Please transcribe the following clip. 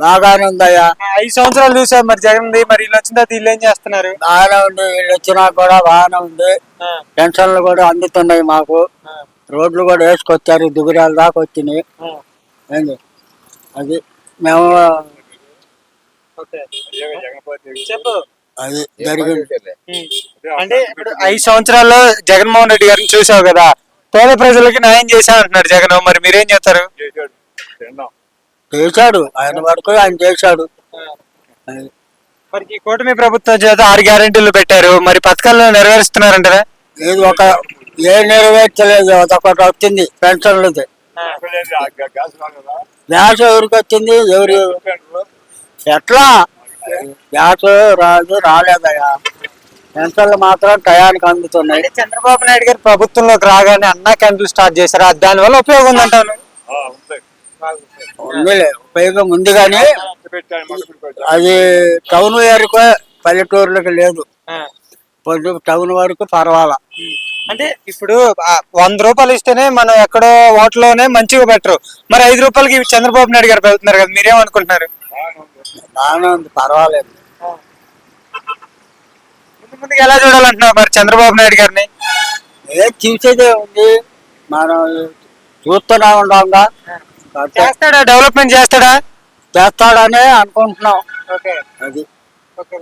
బాగానే ఉందయ్యా ఐదు సంవత్సరాలు చూసాం మరి జగన్ మరి వీళ్ళు వచ్చిన తర్వాత వీళ్ళు ఏం చేస్తున్నారు? బాగానే ఉంది వీళ్ళు వచ్చినా కూడా బాగానే ఉంది. పెన్షన్లు కూడా అందుతున్నాయి మాకు. రోడ్లు కూడా వేసుకొచ్చారు దుగురాల దాకా వచ్చినాయి. ఏంది? అది మేము చెప్పు. అది జరిగింది. అంటే ఇప్పుడు ఐదు సంవత్సరాల్లో జగన్మోహన్ రెడ్డి గారిని చూసావు కదా పేద ప్రజలకి న్యాయం చేశా అంటున్నారు జగన్. మరి మీరేం చేస్తారు? చేశాడు ఆయన వరకు ఆయన చేశాడు మరి ఈ కూటమి ప్రభుత్వం చేత ఆరు గ్యారెంటీలు పెట్టారు మరి పథకాలను నెరవేరుస్తున్నారంటారా? ఏది ఒక ఏ నెరవేర్చలేదు. అదొకటి వచ్చింది పెన్షన్లది. గ్యాస్ ఎవరికి వచ్చింది? ఎవరు? ఎట్లా? గ్యాస్ రాదు రాలేదయ్యా. పెన్షన్లు మాత్రం టయానికి అందుతున్నాయి. చంద్రబాబు నాయుడు గారు ప్రభుత్వంలోకి రాగానే అన్నా క్యాంటీన్లు స్టార్ట్ చేశారు? దానివల్ల ఉపయోగం ఉందంటాను ఉందిలే ఉపయోగం ఉంది కానీ అది టౌన్ వరకు పల్లెటూర్లకు లేదు. టౌన్ వరకు పర్వాలా. అంటే ఇప్పుడు వంద రూపాయలు ఇస్తేనే మనం ఎక్కడో ఓట్లోనే మంచిగా పెట్టరు. మరి ఐదు రూపాయలకి చంద్రబాబు నాయుడు గారు పెడుతున్నారు కదా మీరేమనుకుంటున్నారు? బాగానే ఉంది పర్వాలేదు. ముందు ముందుకు ఎలా చూడాలంటున్నారు మరి చంద్రబాబు నాయుడు గారిని? ఏ చూసేదే ఉంది. మనం చూస్తూనే కాబట్టి చేస్తాడా? డెవలప్మెంట్ చేస్తాడా? చేస్తాడనే అనుకుంటున్నాం. ఓకే. అది. ఓకే